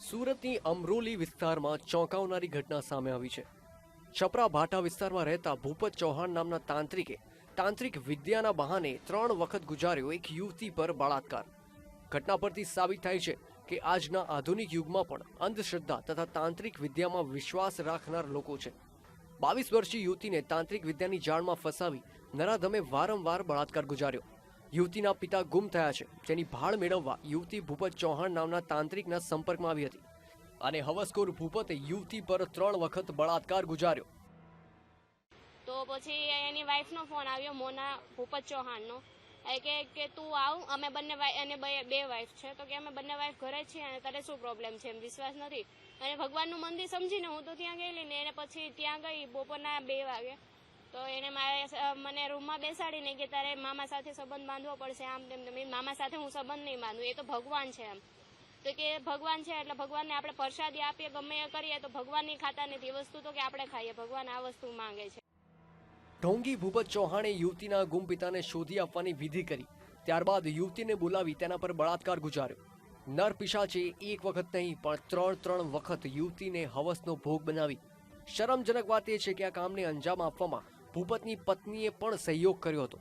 સુરતની અમરોલી વિસ્તારમાં ચોંકાવનારી ઘટના સામે આવી છે. છપરા ભાટા વિસ્તારમાં રહેતા ભૂપત ચૌહાણ નામના તાંત્રિકે તાંત્રિક વિદ્યાના બહાને ત્રણ વખત ગુજાર્યો એક યુવતી પર બળાત્કાર. ઘટના પરથી સાબિત થાય છે કે આજના આધુનિક યુગમાં પણ અંધશ્રદ્ધા તથા તાંત્રિક વિદ્યામાં વિશ્વાસ રાખનાર લોકો છે. બાવીસ વર્ષીય યુવતીને તાંત્રિક વિદ્યાની જાળમાં ફસાવી નરાધમે વારંવાર બળાત્કાર ગુજાર્યો. યુવતીના પિતા ગુમ થયા છે. જેની ભાળ મેળવવા યુવતી ભૂપત ચૌહાણ નામના તાંત્રિકના સંપર્કમાં આવી હતી. અને હવસખોર ભૂપતે યુવતી પર ત્રણ વખત બળાત્કાર ગુજાર્યો. તો પછી એની વાઈફનો ફોન આવ્યો, મોના ભૂપત ચૌહાણનો. કે કે તું આવ, અમે બંને અને બે વાઈફ છે. તો કે અમે બંને વાઈફ ઘરે છીએ અને તારે શું પ્રોબ્લેમ છે એમ વિશ્વાસ નથી. અને ભગવાનનું મંદિર સમજીને હું તો ત્યાં ગયેલી ને એને પછી ત્યાં ગઈ બપોરના બે વાગે. તો એને મારે મને રૂમમાં બેસાડીને કે તારે મામા સાથે સંબંધ બાંધવો પડશે આમ તેમ તમે. મામા સાથે હું સંબંધ નહીં બાંધું, એ તો ભગવાન છે એમ. તો કે ભગવાન છે એટલે ભગવાનને આપણે પ્રસાદી આપીએ, ગમે એ કરીએ તો ભગવાનની ખાતા નથી. વસ્તુ તો કે આપણે ખાઈએ, ભગવાન આ વસ્તુ માંગે છે. ઢોંગી ભૂપત ચૌહાણે યુવતીના ગુમ પિતાને શોધી આપવાની વિધિ કરી. ત્યારબાદ યુવતીને બોલાવી તેના પર બળાત્કાર ગુજાર્યો. નર પિશાચે એક વખત નહીં, પણ ત્રણ ત્રણ વખત યુવતીને હવસનો ભોગ બનાવી. શરમજનક વાત એ છે કે આ કામને અંજામ આપવામાં ભૂપતની પત્નીએ પણ સહયોગ કર્યો હતો.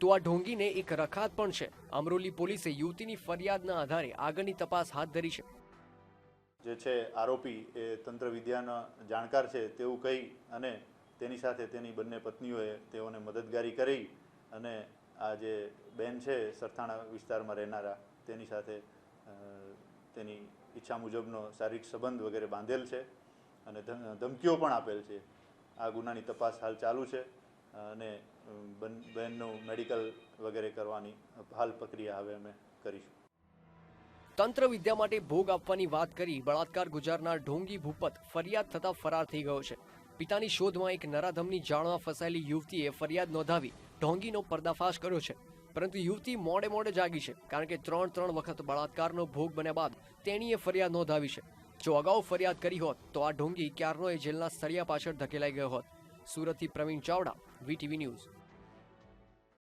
તો આ ઢોંગીને એક રખાત પણ છે. અમરોલી પોલીસે યુવતીની ફરિયાદના આધારે આગળની તપાસ હાથ ધરી છે. જે છે, આરોપી એ તંત્ર વિદ્યાના જાણકાર છે તેવું કહી અને તેની સાથે તેની બંને પત્નીઓએ તેઓને મદદગારી કરી અને આ જે બેન છે, સરથાણા વિસ્તારમાં રહેનારા, તેની સાથે તેની ઈચ્છા મુજબનો શારીરિક સંબંધ વગેરે બાંધેલ છે અને ધમ- ધમકીઓ પણ આપેલ છે. આ ગુનાની તપાસ હાલ ચાલુ છે, અને બહેનનું મેડિકલ વગેરે કરવાની હાલ પ્રક્રિયા હવે અમે કરીશું. તંત્ર વિદ્યા માટે ભોગ આપવાની વાત કરી બળાત્કાર ગુજારનાર ઢોંગી ભૂપત ફરિયાદ થતા ફરાર થઈ ગયો છે. પિતાની શોધમાં એક નરાધમની જાળમાં ફસાયેલી યુવતીએ ફરિયાદ નોંધાવી ઢોંગીનો પર્દાફાશ કર્યો છે. પરંતુ યુવતી મોડે મોડે જાગી છે, કારણ કે ત્રણ ત્રણ વખત બળાત્કારનો ભોગ બન્યા બાદ તેણીએ ફરિયાદ નોંધાવી છે. જો અગાઉ ફરિયાદ કરી હોત, તો આ ઢોંગી ક્યારનો એ જેલના સળિયા પાછળ ધકેલાઈ ગયો હોત. સુરતથી પ્રવીણ ચાવડા, વીટીવી ન્યૂઝ.